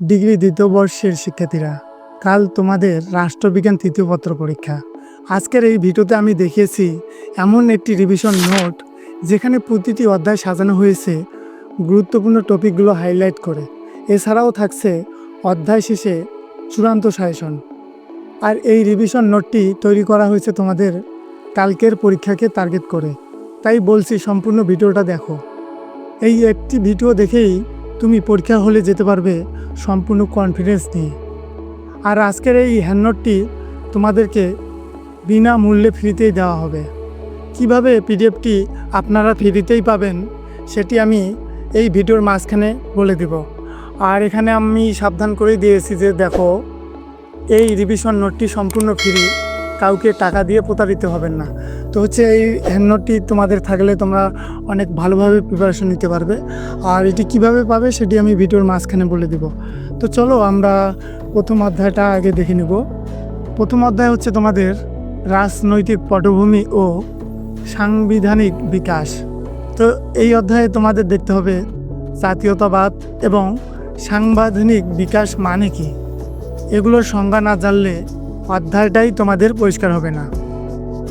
Degree দ্বিতীয় বর্ষের শিক্ষার্থীরা, কাল তোমাদের রাষ্ট্রবিজ্ঞান তৃতীয় পত্র পরীক্ষা। আজকের এই ভিডিওতে আমি দেখিয়েছি এমন একটি রিভিশন নোট যেখানে প্রতিটি অধ্যায় সাজানো হয়েছে গুরুত্বপূর্ণ টপিকগুলো হাইলাইট করে। এছাড়াও থাকছে অধ্যায় শেষে চূড়ান্ত সাজেশন আর এই রিভিশন নোটটি তৈরি করা হয়েছে তোমাদের কালকের পরীক্ষাকে টার্গেট করে। তাই বলছি সম্পূর্ণ ভিডিওটা দেখো। এই একটি ভিডিও দেখেই তুমি পরীক্ষা হলে যেতে পারবে, সম্পূর্ণ কনফিডেন্স নিয়ে। আর আজকের এই হ্যান্ডনোটটি তোমাদেরকে বিনামূল্যে ফ্রিতেই দেওয়া হবে। কীভাবে পিডিএফটি আপনারা ফ্রিতেই পাবেন, সেটি আমি এই ভিডিওর মাঝখানে বলে দেব। আর এখানে আমি সাবধান করে দিয়েছি যে দেখো, এই রিভিশন নোটটি সম্পূর্ণ ফ্রি কাউকে টাকা দিয়ে প্রতারিত হবেন না। তো হচ্ছে এই হ্যান্ডনোটটি তোমাদের থাকলে তোমরা অনেক ভালোভাবে প্রিপারেশন নিতে পারবে। আর এটি কীভাবে পাবে সেটি আমি ভিডিওর মাঝখানে বলে দিব। তো চলো আমরা প্রথম অধ্যায়টা আগে দেখে নেব। প্রথম অধ্যায় হচ্ছে তোমাদের রাজনৈতিক পটভূমি ও সাংবিধানিক বিকাশ। তো এই অধ্যায়ে তোমাদের দেখতে হবে জাতীয়তাবাদ এবং সাংবিধানিক বিকাশ মানে কি? এগুলোর সংজ্ঞা না জানলে অধ্যায়টাই তোমাদের পরিষ্কার হবে না।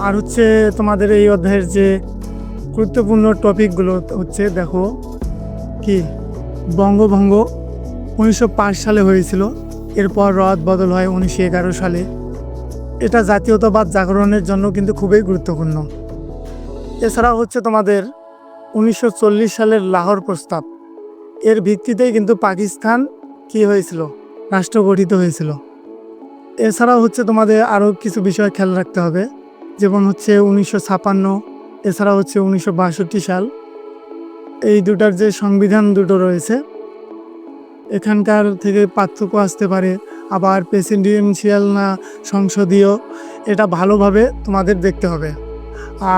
আর হচ্ছে তোমাদের এই অধ্যায়ের যে গুরুত্বপূর্ণ টপিকগুলো হচ্ছে দেখো কি, বঙ্গভঙ্গ উনিশশো পাঁচ সালে হয়েছিল, এরপর রদ বদল হয় উনিশশো এগারো সালে। এটা জাতীয়তাবাদ জাগরণের জন্য কিন্তু খুবই গুরুত্বপূর্ণ। এছাড়াও হচ্ছে তোমাদের উনিশশো চল্লিশ সালের লাহোর প্রস্তাব। এর ভিত্তিতেই কিন্তু পাকিস্তান কি হয়েছিল? রাষ্ট্র গঠিত হয়েছিল। এছাড়াও হচ্ছে তোমাদের আরও কিছু বিষয় খেয়াল রাখতে হবে। যেমন হচ্ছে উনিশশো ছাপান্ন এছাড়া হচ্ছে উনিশশো বাষট্টি সাল। এই দুটার যে সংবিধান দুটো রয়েছে, এখানকার থেকে পার্থক্য আসতে পারে। আবার প্রেসিডেন্সিয়াল না সংসদীয়, এটা ভালোভাবে তোমাদের দেখতে হবে।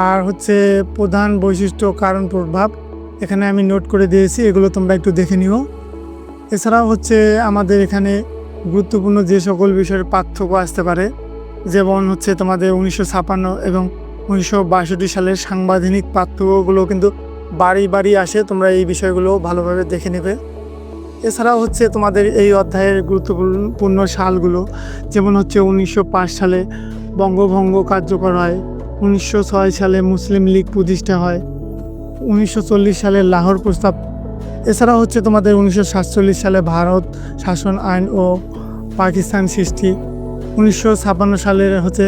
আর হচ্ছে প্রধান বৈশিষ্ট্য, কারণ, প্রভাব, এখানে আমি নোট করে দিয়েছি, এগুলো তোমরা একটু দেখে নিও। এছাড়াও হচ্ছে আমাদের এখানে গুরুত্বপূর্ণ যে সকল বিষয়ের পার্থক্য আসতে পারে, যেমন হচ্ছে তোমাদের উনিশশো ছাপান্ন এবং উনিশশো বাষট্টি সালের সাংবিধানিক পার্থক্যগুলো কিন্তু বাড়ি বাড়ি আসে, তোমরা এই বিষয়গুলো ভালোভাবে দেখে নেবে। এছাড়াও হচ্ছে তোমাদের এই অধ্যায়ের গুরুত্বপূর্ণ সালগুলো, যেমন হচ্ছে উনিশশো পাঁচ সালে বঙ্গভঙ্গ কার্যকর হয়, উনিশশো ছয় সালে মুসলিম লীগ প্রতিষ্ঠা হয়, উনিশশো চল্লিশ সালে লাহোর প্রস্তাব এছাড়া হচ্ছে তোমাদের উনিশশো সাতচল্লিশ সালে ভারত শাসন আইন ও পাকিস্তান সৃষ্টি, উনিশশো সালের হচ্ছে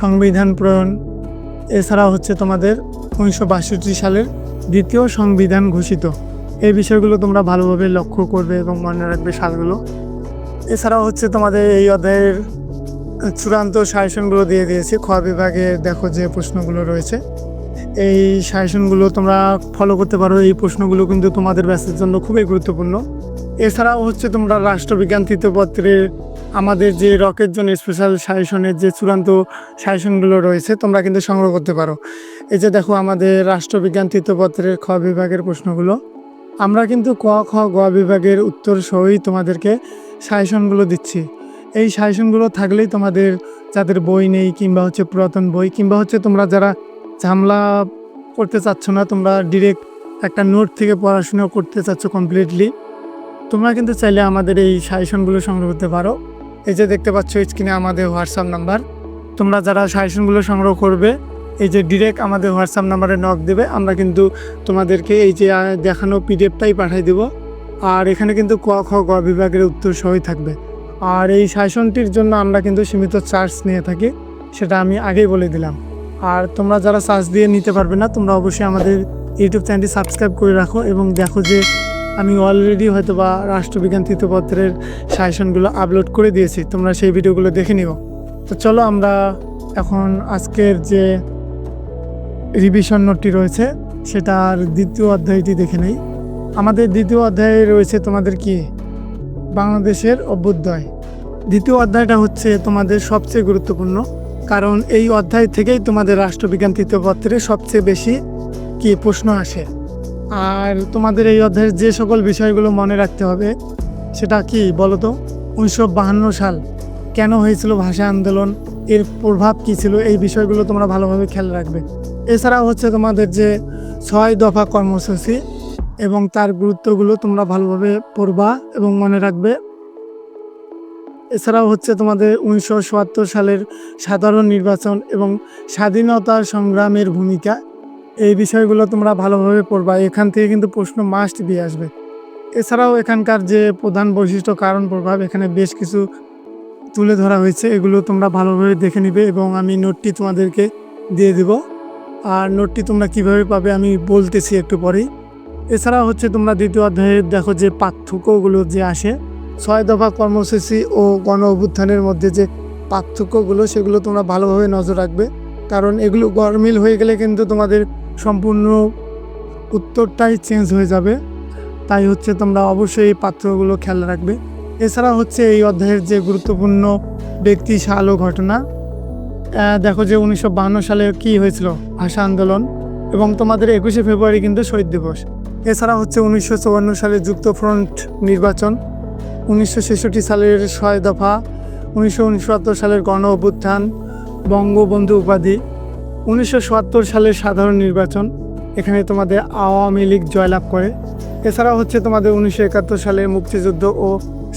সংবিধান প্রণয়ন এছাড়া হচ্ছে তোমাদের উনিশশো বাষট্টি সালের দ্বিতীয় সংবিধান ঘোষিত। এই বিষয়গুলো তোমরা ভালোভাবে লক্ষ্য করবে এবং মনে রাখবে সালগুলো। এছাড়াও হচ্ছে তোমাদের এই অধ্যায়ের চূড়ান্ত সাজেশনগুলো দিয়ে দিয়েছি। খ বিভাগে দেখো যে প্রশ্নগুলো রয়েছে। এই সাজেশনগুলো তোমরা ফলো করতে পারো, এই প্রশ্নগুলো কিন্তু তোমাদের ব্যাসের জন্য খুবই গুরুত্বপূর্ণ। এছাড়াও হচ্ছে তোমরা রাষ্ট্রবিজ্ঞান তৃতীয়পত্রের আমাদের যে রকের জন্য স্পেশাল সাজেশনের যে চূড়ান্ত সাজেশনগুলো রয়েছে, তোমরা কিন্তু সংগ্রহ করতে পারো। এই যে দেখো আমাদের রাষ্ট্রবিজ্ঞান তৃতীয়পত্রের খ বিভাগের প্রশ্নগুলো। আমরা কিন্তু ক, খ, গ বিভাগের উত্তর সহই তোমাদেরকে সাজেশনগুলো দিচ্ছি। এই সাজেশনগুলো থাকলেই তোমাদের যাদের বই নেই কিংবা হচ্ছে পুরাতন বই কিংবা হচ্ছে তোমরা যারা ঝামেলা করতে চাচ্ছ না, তোমরা ডিরেক্ট একটা নোট থেকে পড়াশোনা করতে চাচ্ছ কমপ্লিটলি তোমরা কিন্তু চাইলে আমাদের এই সাজেশনগুলো সংগ্রহ করতে পারো। এই যে দেখতে পাচ্ছ স্ক্রিনে আমাদের হোয়াটসঅ্যাপ নাম্বার তোমরা যারা সাজেশনগুলো সংগ্রহ করবে, এই যে ডিরেক্ট আমাদের হোয়াটসঅ্যাপ নাম্বারে নক দেবে, আমরা কিন্তু তোমাদেরকে এই যে দেখানো পিডিএফটাই পাঠিয়ে দেব। আর এখানে কিন্তু ক, খ, গ বিভাগের উত্তর সহই থাকবে। আর এই সাজেশনটির জন্য আমরা কিন্তু সীমিত চার্জ নিয়ে থাকি, সেটা আমি আগেই বলে দিলাম। আর তোমরা যারা চার্জ দিয়ে নিতে পারবে না, তোমরা অবশ্যই আমাদের ইউটিউব চ্যানেলটি সাবস্ক্রাইব করে রাখো এবং দেখো যে আমি অলরেডি হয়তো বা রাষ্ট্রবিজ্ঞান তৃতীয়পত্রের সাজেশনগুলো আপলোড করে দিয়েছি। তোমরা সেই ভিডিওগুলো দেখে নিও। তো চলো আমরা এখন আজকের যে রিভিশন নোটটি রয়েছে, সেটার দ্বিতীয় অধ্যায়টি দেখে নেই। আমাদের দ্বিতীয় অধ্যায়ে রয়েছে তোমাদের কি? বাংলাদেশের অভ্যুদয়। দ্বিতীয় অধ্যায়টা হচ্ছে তোমাদের সবচেয়ে গুরুত্বপূর্ণ। কারণ এই অধ্যায় থেকেই তোমাদের রাষ্ট্রবিজ্ঞান তৃতীয় পত্রে সবচেয়ে বেশি কি প্রশ্ন আসে। আর তোমাদের এই অধ্যায়ের যে সকল বিষয়গুলো মনে রাখতে হবে, সেটা কি বলো তো? উনিশশো সাল কেন হয়েছিল ভাষা আন্দোলন? এর প্রভাব কী ছিল? এই বিষয়গুলো তোমরা ভালোভাবে খেয়াল রাখবে। এছাড়াও হচ্ছে তোমাদের যে ছয় দফা কর্মসূচি এবং তার গুরুত্বগুলো তোমরা ভালোভাবে পড়বা এবং মনে রাখবে। এছাড়াও হচ্ছে তোমাদের উনিশশো চুয়াত্তর সালের সাধারণ নির্বাচন এবং স্বাধীনতা সংগ্রামের ভূমিকা। এই বিষয়গুলো তোমরা ভালোভাবে পড়বা, এখান থেকে কিন্তু প্রশ্ন মাস্ট দিয়ে আসবে। এছাড়াও এখানকার যে প্রধান বৈশিষ্ট্য, কারণ, প্রভাব, এখানে বেশ কিছু তুলে ধরা হয়েছে, এগুলো তোমরা ভালোভাবে দেখে নিবে এবং আমি নোটটি তোমাদেরকে দিয়ে দিব। আর নোটটি তোমরা কীভাবে পাবে আমি বলতেছি একটু পরেই। এছাড়া হচ্ছে তোমরা দ্বিতীয় অধ্যায়ে দেখো যে পার্থক্যগুলো যে আসে ছয় দফা কর্মসূচি ও গণ অভ্যুত্থানের মধ্যে যে পার্থক্যগুলো, সেগুলো তোমরা ভালোভাবে নজর রাখবে। কারণ এগুলো গরমিল হয়ে গেলে কিন্তু তোমাদের সম্পূর্ণ উত্তরটাই চেঞ্জ হয়ে যাবে। তাই হচ্ছে তোমরা অবশ্যই এই পাত্রগুলো খেয়াল রাখবে। এছাড়া হচ্ছে এই অধ্যায়ের যে গুরুত্বপূর্ণ ব্যক্তি সাল ও ঘটনা দেখো যে উনিশশো সালে কি হয়েছিল? ভাষা আন্দোলন এবং তোমাদের একুশে ফেব্রুয়ারি কিন্তু শহীদ দিবস। এছাড়া হচ্ছে উনিশশো চুয়ান্ন সালে যুক্তফ্রন্ট নির্বাচন। উনিশশো ছেষট্টি সালের ছয় দফা, উনিশশো উনসত্তর সালের গণ অভ্যুত্থান বঙ্গবন্ধু উপাধি, উনিশশো সত্তর সালের সাধারণ নির্বাচন, এখানে তোমাদের আওয়ামী লীগ জয়লাভ করে। এছাড়া হচ্ছে তোমাদের উনিশশো একাত্তর সালের মুক্তিযুদ্ধ ও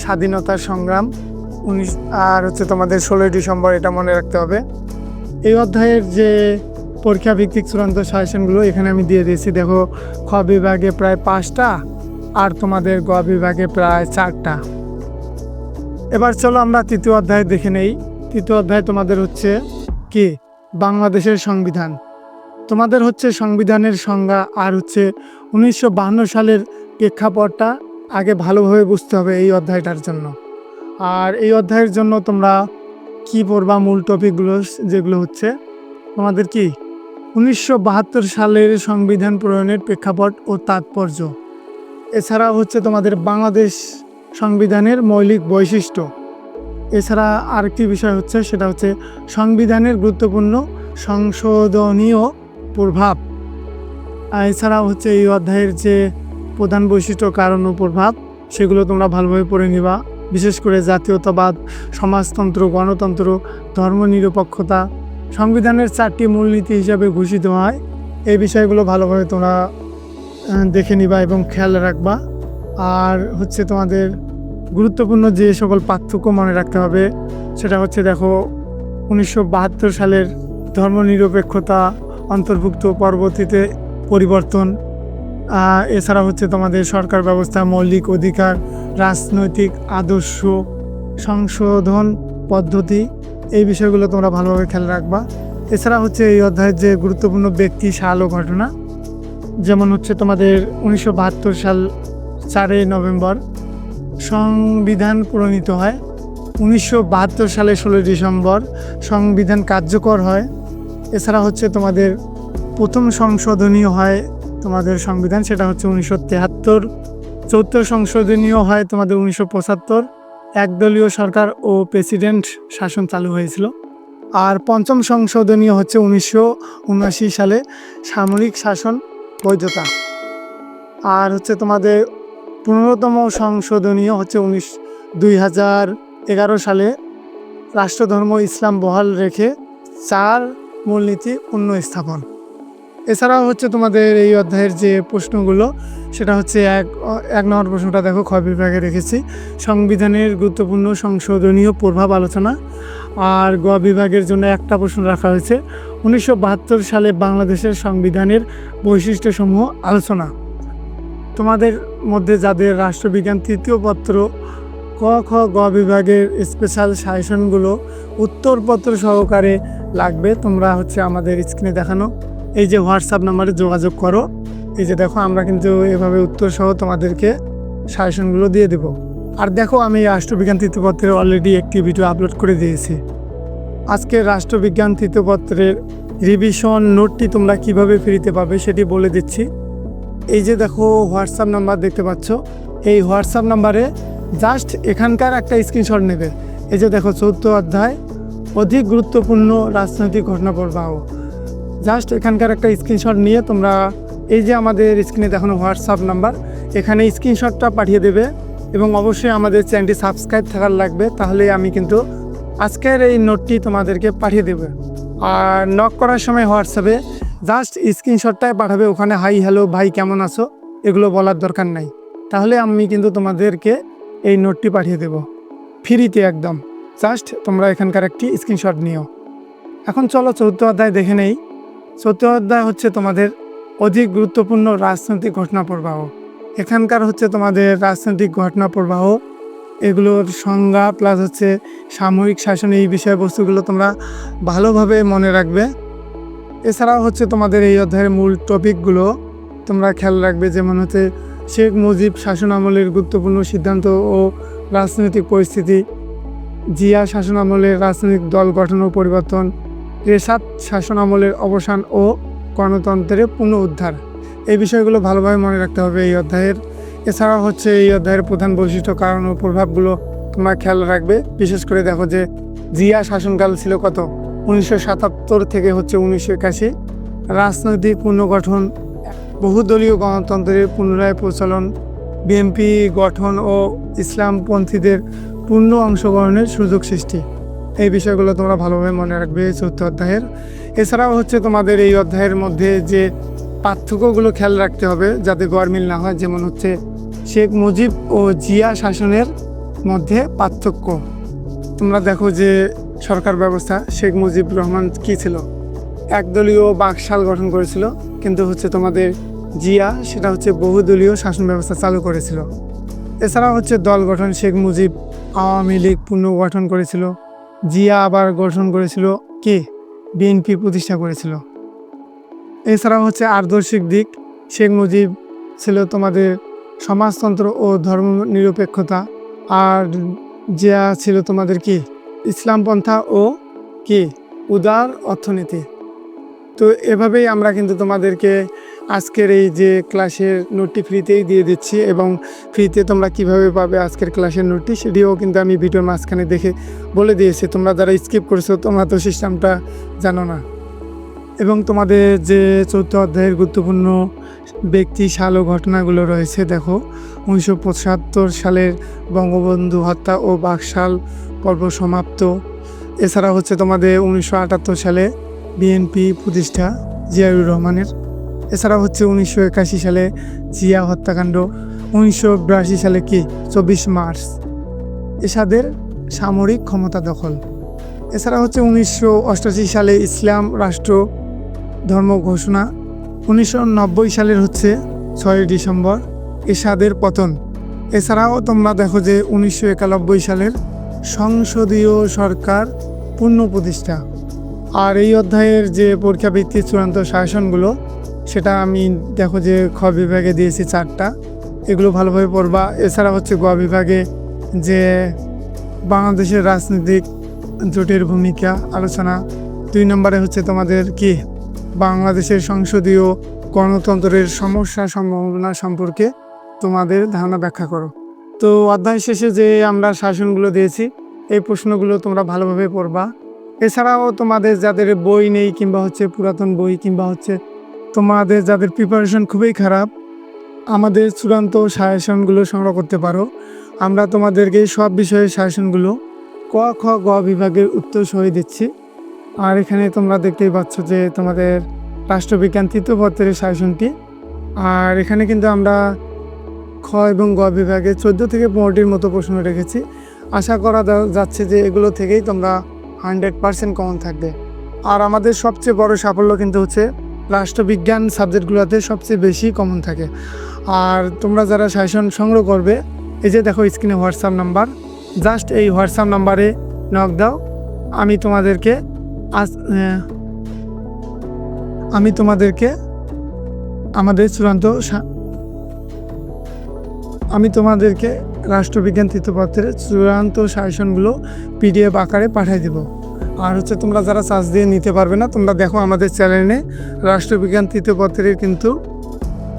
স্বাধীনতার সংগ্রাম, উনিশ আর হচ্ছে তোমাদের ষোলোই ডিসেম্বর, এটা মনে রাখতে হবে। এই অধ্যায়ের যে পরীক্ষা ভিত্তিক চূড়ান্ত সাজেশনগুলো, এখানে আমি দিয়ে দিয়েছি। দেখো, খ বিভাগে প্রায় পাঁচটা, আর তোমাদের গ বিভাগে প্রায় চারটা। এবার চলো আমরা তৃতীয় অধ্যায় দেখে নেই। তৃতীয় অধ্যায় তোমাদের হচ্ছে কি? বাংলাদেশের সংবিধান। তোমাদের হচ্ছে সংবিধানের সংজ্ঞা আর হচ্ছে উনিশশো সালের প্রেক্ষাপটটা আগে ভালোভাবে বুঝতে হবে এই অধ্যায়টার জন্য। আর এই অধ্যায়ের জন্য তোমরা কি পড়বা মূল টপিকগুলো যেগুলো হচ্ছে? তোমাদের কি? উনিশশো বাহাত্তর সালের সংবিধান প্রণয়নের প্রেক্ষাপট ও তাৎপর্য। এছাড়া হচ্ছে তোমাদের বাংলাদেশ সংবিধানের মৌলিক বৈশিষ্ট্য। এছাড়া আরেকটি বিষয় হচ্ছে, সেটা হচ্ছে সংবিধানের গুরুত্বপূর্ণ সংশোধনীয় প্রভাব। এছাড়াও হচ্ছে এই অধ্যায়ের যে প্রধান বৈশিষ্ট্য, কারণ ও প্রভাব, সেগুলো তোমরা ভালোভাবে পড়ে নিবা। বিশেষ করে জাতীয়তাবাদ, সমাজতন্ত্র, গণতন্ত্র, ধর্মনিরপেক্ষতা, সংবিধানের চারটি মূলনীতি হিসাবে ঘোষিত হয়। এই বিষয়গুলো ভালোভাবে তোমরা দেখে নিবা এবং খেয়াল রাখবা। আর হচ্ছে তোমাদের গুরুত্বপূর্ণ যে সকল পার্থক্য মনে রাখতে হবে, সেটা হচ্ছে দেখো, উনিশশো বাহাত্তর সালের ধর্মনিরপেক্ষতা অন্তর্ভুক্ত পরবর্তীতে পরিবর্তন। এছাড়া হচ্ছে তোমাদের সরকার ব্যবস্থা, মৌলিক অধিকার, রাজনৈতিক আদর্শ, সংশোধন পদ্ধতি, এই বিষয়গুলো তোমরা ভালোভাবে খেয়াল রাখবা। এছাড়া হচ্ছে এই অধ্যায়ের যে গুরুত্বপূর্ণ ব্যক্তি সাল ও ঘটনা, যেমন হচ্ছে তোমাদের উনিশশো বাহাত্তর সাল চারই নভেম্বর। সংবিধান প্রণীত হয়। উনিশশো বাহাত্তর সালে ষোলোই ডিসেম্বর সংবিধান কার্যকর হয়। এছাড়া হচ্ছে তোমাদের প্রথম সংশোধনীয় হয় তোমাদের সংবিধান, সেটা হচ্ছে উনিশশো তেহাত্তর। চৌদ্দ সংশোধনীয় হয় তোমাদের উনিশশো পঁচাত্তর। একদলীয় সরকার ও প্রেসিডেন্ট শাসন চালু হয়েছিল। আর পঞ্চম সংশোধনীয় হচ্ছে উনিশশো উনআশি সালে সামরিক শাসন বৈধতা। আর হচ্ছে তোমাদের পনেরোতম সংশোধনীয় হচ্ছে উনিশ, দুই হাজার এগারো সালে রাষ্ট্রধর্ম ইসলাম বহাল রেখে চার মূলনীতি পূর্ণ স্থাপন এছাড়াও হচ্ছে তোমাদের এই অধ্যায়ের যে প্রশ্নগুলো, সেটা হচ্ছে এক এক নম্বর প্রশ্নটা দেখো, খ বিভাগে রেখেছি। সংবিধানের গুরুত্বপূর্ণ সংশোধনীয় প্রভাব আলোচনা। আর গ বিভাগের জন্য একটা প্রশ্ন রাখা হয়েছে। উনিশশো বাহাত্তর সালে বাংলাদেশের সংবিধানের বৈশিষ্ট্যসমূহ আলোচনা। তোমাদের মধ্যে যাদের রাষ্ট্রবিজ্ঞান তৃতীয় পত্র ক, খ, গ বিভাগের স্পেশাল সাজেশনগুলো উত্তরপত্র সহকারে লাগবে, তোমরা হচ্ছে আমাদের স্ক্রিনে দেখানো। এই যে হোয়াটসঅ্যাপ নাম্বারে যোগাযোগ করো। এই যে দেখো, আমরা কিন্তু এভাবে উত্তর সহ তোমাদেরকে সাজেশনগুলো দিয়ে দেব। আর দেখো, আমি রাষ্ট্রবিজ্ঞান তৃতীয়পত্রের অলরেডি একটি ভিডিও আপলোড করে দিয়েছি। আজকে রাষ্ট্রবিজ্ঞান তৃতীয়পত্রের রিভিশন নোটটি তোমরা কীভাবে ফ্রিতে পাবে সেটি বলে দিচ্ছি। এই যে দেখো হোয়াটসঅ্যাপ নাম্বার দেখতে পাচ্ছ, এই হোয়াটসঅ্যাপ নাম্বারে জাস্ট এখানকার একটা স্ক্রিনশট নেবে। এই যে দেখো চৌদ্দ অধ্যায়, অধিক গুরুত্বপূর্ণ রাজনৈতিক ঘটনা প্রবাহ জাস্ট এখানকার একটা স্ক্রিনশট নিয়ে তোমরা এই যে আমাদের স্ক্রিনে দেখানো হোয়াটসঅ্যাপ নাম্বার, এখানে স্ক্রিনশটটা পাঠিয়ে দেবে এবং অবশ্যই আমাদের চ্যানেলটি সাবস্ক্রাইব থাকার লাগবে, তাহলে আমি কিন্তু আজকের এই নোটটি তোমাদেরকে পাঠিয়ে দেবে। আর নক করার সময় হোয়াটসঅ্যাপে জাস্ট স্ক্রিনশটটাই পাঠাবে, ওখানে হাই হ্যালো ভাই, কেমন আছো? এগুলো বলার দরকার নাই। তাহলে আমি কিন্তু তোমাদেরকে এই নোটটি পাঠিয়ে দেব। ফ্রিতে একদম। জাস্ট তোমরা এখানকার একটি স্ক্রিনশট নিও। এখন চলো চৌদ্দ অধ্যায় দেখে নেই। চৌদ্দ অধ্যায় হচ্ছে তোমাদের অধিক গুরুত্বপূর্ণ রাজনৈতিক ঘটনা প্রবাহ এখানকার হচ্ছে তোমাদের রাজনৈতিক ঘটনা প্রবাহ এগুলোর সংজ্ঞা প্লাস হচ্ছে সাময়িক শাসন, এই বিষয়বস্তুগুলো তোমরা ভালোভাবে মনে রাখবে। এছাড়াও হচ্ছে তোমাদের এই অধ্যায়ের মূল টপিকগুলো তোমরা খেয়াল রাখবে, যেমন হচ্ছে শেখ মুজিব শাসন আমলের গুরুত্বপূর্ণ সিদ্ধান্ত ও রাজনৈতিক পরিস্থিতি, জিয়া শাসন আমলের রাজনৈতিক দল গঠন ও পরিবর্তন, রেশাদ শাসন আমলের অবসান ও গণতন্ত্রের পুনঃ উদ্ধার এই বিষয়গুলো ভালোভাবে মনে রাখতে হবে এই অধ্যায়ের। এছাড়াও হচ্ছে এই অধ্যায়ের প্রধান বৈশিষ্ট্য, কারণ ও প্রভাবগুলো তোমরা খেয়াল রাখবে। বিশেষ করে দেখো যে জিয়া শাসনকাল ছিল কত? উনিশশো সাতাত্তর থেকে হচ্ছে উনিশশো একাশি। রাজনৈতিক পুনর্গঠন, বহুদলীয় গণতন্ত্রের পুনরায় প্রচলন, বিএনপি গঠন ও ইসলামপন্থীদের পূর্ণ অংশগ্রহণের সুযোগ সৃষ্টি। এই বিষয়গুলো তোমরা ভালোভাবে মনে রাখবে চতুর্থ অধ্যায়ের। এছাড়াও হচ্ছে তোমাদের এই অধ্যায়ের মধ্যে যে পার্থক্যগুলো খেয়াল রাখতে হবে যাতে গরমিল না হয়, যেমন হচ্ছে শেখ মুজিব ও জিয়া শাসনের মধ্যে পার্থক্য। তোমরা দেখো যে সরকার ব্যবস্থা শেখ মুজিব রহমান কী ছিল? একদলীয় বাকশাল গঠন করেছিল, কিন্তু হচ্ছে তোমাদের জিয়া, সেটা হচ্ছে বহুদলীয় শাসন ব্যবস্থা চালু করেছিল। এছাড়া হচ্ছে দল গঠন শেখ মুজিব আওয়ামী লীগ পুনর্গঠন করেছিল। জিয়া আবার গঠন করেছিল কে? বিএনপি প্রতিষ্ঠা করেছিল। এছাড়াও হচ্ছে আদর্শিক দিক, শেখ মুজিব ছিল তোমাদের সমাজতন্ত্র ও ধর্ম নিরপেক্ষতা আর জিয়া ছিল তোমাদের কি? ইসলামপন্থা ও কি? উদার অর্থনীতি। তো এভাবেই আমরা কিন্তু তোমাদেরকে আজকের এই যে ক্লাসের নোটটি ফ্রিতেই দিয়ে দিচ্ছি এবং ফ্রিতে তোমরা কীভাবে পাবে আজকের ক্লাসের নোটটি সেটিও কিন্তু আমি ভিডিওর মাঝখানে দেখে বলে দিয়েছি। তোমরা যারা স্কিপ করছ, তোমরা তো সিস্টেমটা জানো না। এবং তোমাদের যে চৌদ্দ অধ্যায়ের গুরুত্বপূর্ণ ব্যক্তি সাল ও ঘটনাগুলো রয়েছে, দেখো, উনিশশো পঁচাত্তর সালের বঙ্গবন্ধু হত্যা ও বাকশাল পর্ব সমাপ্ত। এছাড়া হচ্ছে তোমাদের উনিশশো আটাত্তর সালে বিএনপি প্রতিষ্ঠা জিয়াউর রহমানের। এছাড়া হচ্ছে উনিশশো একাশি সালে জিয়া হত্যাকাণ্ড। উনিশশো বিরাশি সালে কি? চব্বিশ মার্চ। এসাদের সামরিক ক্ষমতা দখল। এছাড়া হচ্ছে উনিশশো অষ্টাশি সালে ইসলাম রাষ্ট্র ধর্ম ঘোষণা। উনিশশো নব্বই সালের হচ্ছে ছয় ডিসেম্বর এসাদের পতন। এছাড়াও তোমরা দেখো যে উনিশশো একানব্বই সালের সংসদীয় সরকার পূর্ণ প্রতিষ্ঠা। আর এই অধ্যায়ের যে পরীক্ষা ভিত্তিক চূড়ান্ত শাসনগুলো, সেটা আমি দেখো যে খ বিভাগে দিয়েছি চারটা। এগুলো ভালোভাবে পড়বা। এছাড়া হচ্ছে গ বিভাগে যে বাংলাদেশের রাজনৈতিক জোটের ভূমিকা আলোচনা। দুই নম্বরে হচ্ছে তোমাদের কি? বাংলাদেশের সংসদীয় গণতন্ত্রের সমস্যা সম্ভাবনা সম্পর্কে তোমাদের ধারণা ব্যাখ্যা করো। তো অধ্যায় শেষে যে আমরা শাসনগুলো দিয়েছি, এই প্রশ্নগুলো তোমরা ভালোভাবে পড়বা। এছাড়াও তোমাদের যাদের বই নেই কিংবা হচ্ছে পুরাতন বই কিংবা হচ্ছে তোমাদের যাদের প্রিপারেশন খুবই খারাপ, আমাদের চূড়ান্ত সাজেশনগুলো সংগ্রহ করতে পারো। আমরা তোমাদেরকে সব বিষয়ে সাজেশনগুলো ক, খ, গ বিভাগের উত্তর সহ দিচ্ছি। আর এখানে তোমরা দেখতেই পাচ্ছ যে তোমাদের রাষ্ট্রবিজ্ঞান তৃতীয় পত্রের সাজেশনটি আর এখানে কিন্তু আমরা খ এবং গ বিভাগে চোদ্দ থেকে পনেরোটির মতো প্রশ্ন রেখেছি। আশা করা যাচ্ছে যে এগুলো থেকেই তোমরা হান্ড্রেড পারসেন্ট কমন থাকবে। আর আমাদের সবচেয়ে বড় সাফল্য কিন্তু হচ্ছে রাষ্ট্রবিজ্ঞান সাবজেক্টগুলোতে সবচেয়ে বেশি কমন থাকে। আর তোমরা যারা শাসন সংগ্রহ করবে, এই যে দেখো স্ক্রিনে হোয়াটসঅ্যাপ নাম্বার জাস্ট এই হোয়াটসঅ্যাপ নাম্বারে নক দাও। আমি তোমাদেরকে আজ আমি তোমাদেরকে আমাদের চূড়ান্ত আমি তোমাদেরকে রাষ্ট্রবিজ্ঞান তৃতীয়পত্রের চূড়ান্ত সাজেশনগুলো পিডিএফ আকারে পাঠিয়ে দেব। আর হচ্ছে তোমরা যারা চার্জ দিয়ে নিতে পারবে না, তোমরা দেখো আমাদের চ্যানেলে রাষ্ট্রবিজ্ঞান তৃতীয় পত্রের কিন্তু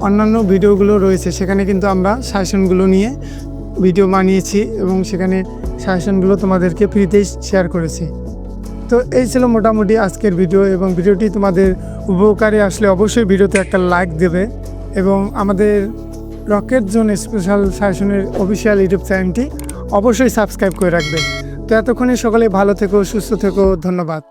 অন্যান্য ভিডিওগুলো রয়েছে। সেখানে কিন্তু আমরা সাজেশনগুলো নিয়ে ভিডিও বানিয়েছি এবং সেখানে সাজেশনগুলো তোমাদেরকে ফ্রিতেই শেয়ার করেছি। তো এই ছিল মোটামুটি আজকের ভিডিও এবং ভিডিওটি তোমাদের উপকারে আসলে অবশ্যই ভিডিওতে একটা লাইক দেবে এবং আমাদের রকেট জোন স্পেশাল শাসনের অফিসিয়াল ইউটিউব চ্যানেলটি অবশ্যই সাবস্ক্রাইব করে রাখবেন। তো এতক্ষণে সকলে ভালো থেকো, সুস্থ থেকো, ধন্যবাদ।